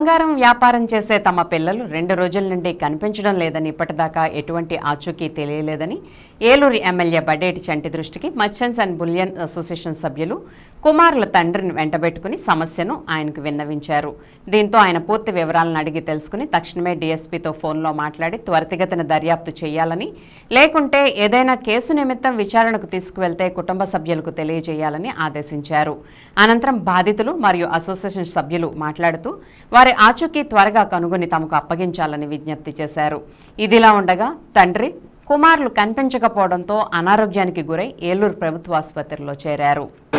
బంగారం వ్యాపారం చేసే తమ పిల్లలు రెండు రోజుల నుండి కనిపించడం లేదని ఇప్పటిదాకా ఎటువంటి ఆచూకీ తెలియలేదని ఏలూరు ఎమ్మెల్యే బడేటి చంటి దృష్టికి మర్చెంట్స్ అండ్ బులియన్ అసోసియేషన్ సభ్యులు కుమారుల తండ్రిని వెంటబెట్టుకుని సమస్యను ఆయనకు విన్నవించారు. దీంతో ఆయన పూర్తి వివరాలను అడిగి తెలుసుకుని తక్షణమే డీఎస్పీతో ఫోన్లో మాట్లాడి త్వరితగతిన దర్యాప్తు చేయాలని లేకుంటే ఏదైనా కేసు నిమిత్తం విచారణకు తీసుకువెళ్తే కుటుంబ సభ్యులకు తెలియజేయాలని ఆదేశించారు. అనంతరం బాధితులు మరియు అసోసియేషన్ సభ్యులు మాట్లాడుతూ వారి ఆచూకీ త్వరగా కనుగొని తమకు అప్పగించాలని విజ్ఞప్తి చేశారు. ఇదిలా ఉండగా తండ్రి కుమారులు కనిపించకపోవడంతో అనారోగ్యానికి గురై ఏలూరు ప్రభుత్వ ఆసుపత్రిలో చేరారు.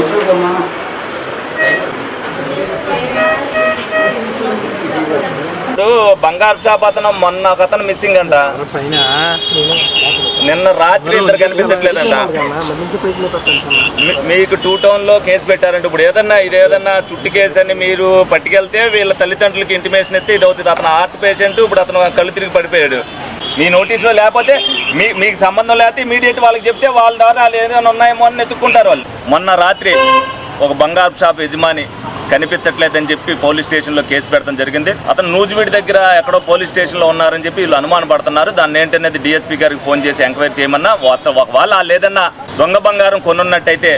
ఇప్పుడు బంగారు షాప్ అతను మొన్న ఒక అతను మిస్సింగ్ అంట నిన్న రాత్రి ఇద్దరు కనిపించట్లేదంట. మీకు టూ టౌన్లో కేసు పెట్టారంటే. ఇప్పుడు ఏదన్నా ఇది ఏదన్నా చుట్టి కేసు అని మీరు పట్టుకెళ్తే వీళ్ళ తల్లిదండ్రులకి ఇంటిమేషన్ ఇస్తే ఇది అవుతుంది. అతను హార్ట్ పేషెంట్ ఇప్పుడు అతను కళ్ళు తిరిగి పడిపోయాడు. మీ నోటీసులో లేకపోతే మీ మీకు సంబంధం లేకపోతే ఇమీడియట్ వాళ్ళకి చెప్తే వాళ్ళ ద్వారా వాళ్ళు ఏదైనా ఉన్నాయేమో అని ఎత్తుక్కుంటారు వాళ్ళు. మొన్న రాత్రి ఒక బంగారు షాప్ యజమాని కనిపించట్లేదని చెప్పి పోలీస్ స్టేషన్లో కేసు పెడతాం జరిగింది. అతను నూజివీడి దగ్గర ఎక్కడో పోలీస్ స్టేషన్లో ఉన్నారని చెప్పి వీళ్ళు అనుమానం పడుతున్నారు. దాన్ని ఏంటనేది డిఎస్పీ గారికి ఫోన్ చేసి ఎంక్వైరీ చేయమన్నా వాళ్ళ వాళ్ళు ఏదన్నా దొంగ బంగారం కొనున్నట్టయితే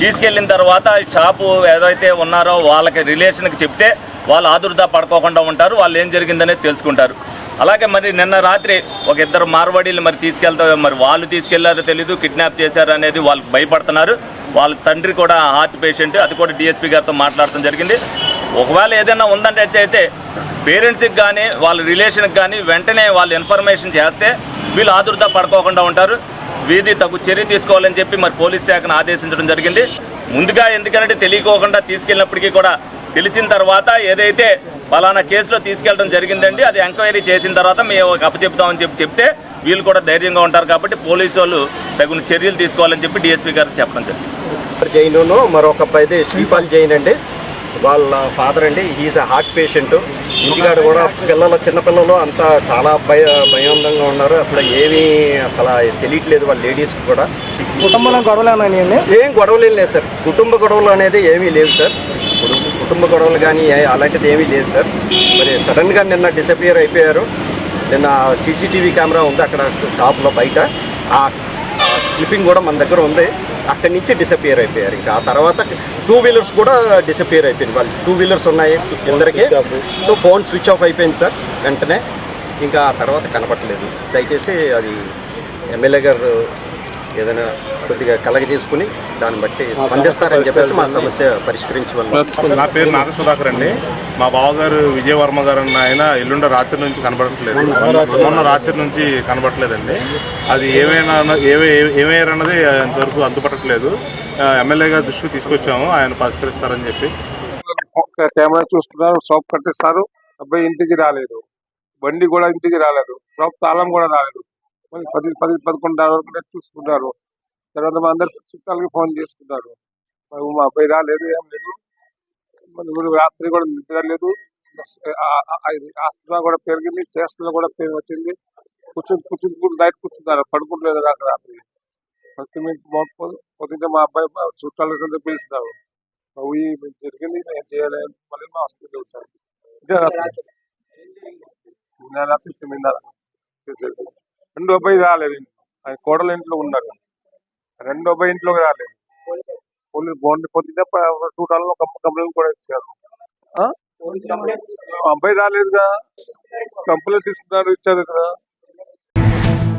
తీసుకెళ్ళిన తర్వాత షాపు ఏదైతే ఉన్నారో వాళ్ళకి రిలేషన్కి చెప్తే వాళ్ళు ఆదుర్దా పడుకోకుండా ఉంటారు. వాళ్ళు ఏం జరిగిందనేది తెలుసుకుంటారు. అలాగే మరి నిన్న రాత్రి ఒక ఇద్దరు మార్వాడీలు మరి తీసుకెళ్తా మరి వాళ్ళు తీసుకెళ్ళారో తెలీదు కిడ్నాప్ చేశారు అనేది వాళ్ళు భయపడుతున్నారు. వాళ్ళ తండ్రి కూడా హార్ట్ పేషెంట్ అది కూడా డిఎస్పీ గారితో మాట్లాడటం జరిగింది. ఒకవేళ ఏదైనా ఉందంటే అయితే పేరెంట్స్కి కానీ వాళ్ళ రిలేషన్కి కానీ వెంటనే వాళ్ళు ఇన్ఫర్మేషన్ చేస్తే వీళ్ళు ఆదుర్దా పడుకోకుండా ఉంటారు. వీధి తగు చర్య తీసుకోవాలని చెప్పి మరి పోలీస్ శాఖను ఆదేశించడం జరిగింది. ముందుగా ఎందుకంటే తెలియకోకుండా తీసుకెళ్ళినప్పటికీ కూడా తెలిసిన తర్వాత ఏదైతే ఫలానా కేసులో తీసుకెళ్ళడం జరిగిందండి అది ఎంక్వైరీ చేసిన తర్వాత మేము అప్పచెప్తామని చెప్పి చెప్తే వీళ్ళు కూడా ధైర్యంగా ఉంటారు కాబట్టి పోలీసు వాళ్ళు తగిన చర్యలు తీసుకోవాలని చెప్పి డిఎస్పీ గారికి చెప్పడం జరిగింది. జైనును మరొక అబ్బాయిది శ్రీపాల్ జైన్ అండి. వాళ్ళ ఫాదర్ అండి. హీఈస్ అ హార్ట్ పేషెంట్ ఇంటికాడ కూడా పిల్లలు చిన్నపిల్లలు అంతా చాలా భయ భయాందంగా ఉన్నారు. అసలు ఏమీ అసలు తెలియట్లేదు వాళ్ళ లేడీస్కి కూడా. కుటుంబంలో గొడవలు ఏం గొడవలు ఏం లేదు సార్. కుటుంబ గొడవలు అనేది ఏమీ లేవు సార్. ఇప్పుడు కుటుంబ గొడవలు కానీ అలాంటిది ఏమీ లేదు సార్. మరి సడన్గా నిన్న డిసపియర్ అయిపోయారు. నిన్న సీసీటీవీ కెమెరా ఉంది అక్కడ షాప్లో బయట. ఆ క్లిప్పింగ్ కూడా మన దగ్గర ఉంది. అక్కడి నుంచి డిసపియర్ అయిపోయారు. ఇంకా ఆ తర్వాత టూ వీలర్స్ కూడా డిసపియర్ అయిపోయింది. వాళ్ళు టూ వీలర్స్ ఉన్నాయి ఇద్దరికి. సో ఫోన్ స్విచ్ ఆఫ్ అయిపోయింది సార్. వెంటనే ఇంకా ఆ తర్వాత కనపట్లేదు దయచేసి అది ఎమ్మెల్యే గారు ఏదైనా కొద్దిగా కలగ తీసుకుని దాన్ని బట్టి స్పందిస్తారని చెప్పేసి మా సమస్య పరిష్కరించవల్ల నా పేరు నాగ సుధాకర్ అండి. మా బావగారు విజయవర్మ గారు అన్న ఆయన ఎల్లుండ రాత్రి నుంచి కనబడట్లేదు. మొన్న రాత్రి. నుంచి కనబడట్లేదండి. అది ఏమైనా ఏమే ఏమయ్యారన్నది ఇంతవరకు అందుపట్టట్లేదు ఎమ్మెల్యే గారి దృష్టికి తీసుకొచ్చాము. ఆయన పరిష్కరిస్తారని చెప్పి. కెమెరా చూస్తున్నారు. షాప్ కట్టిస్తారు. అబ్బాయి ఇంటికి రాలేదు. బండి కూడా ఇంటికి రాలేదు. షాప్ తాళం కూడా రాలేదు. పది పది పదకొండు వరకు చూసుకుంటారు. తర్వాత మా అందరు చుట్టాలకి ఫోన్ చేసుకుంటారు మా అబ్బాయి రాలేదు ఏం లేదు. మరి రాత్రి కూడా నిద్ర లేదు. ఆ- ఆస్తమా కూడా పెరిగింది చేస్తున్న కూడా పెయిన్ వచ్చింది. కూర్చుని కూర్చుని కూడా నైట్ కూర్చుంటారు పడుకుంటలేదు నాకు రాత్రి. ప్రతి మీకు పొద్దున్నే మా అబ్బాయి చుట్టాల కింద పిలుస్తారు అవి జరిగింది నేను చేయలేదు మళ్ళీ మా హాస్పిటల్ వచ్చాను ఇదే రాత్రి. నిన్న రాత్రి తొమ్మిదిన్నర. అబ్బాయి రాలేదు. ఆయన కోడల ఇంట్లో ఉన్నారు. రెండో ఇంట్లోకి రాలేదు. పోలీసు బాగుండి పొద్దున్నే టూ ఒక కంప్లైంట్ కూడా ఇచ్చారు. ఆ? అబ్బాయి రాలేదుగా. కంప్లైంట్ తీసుకున్నారు ఇచ్చారు కదా.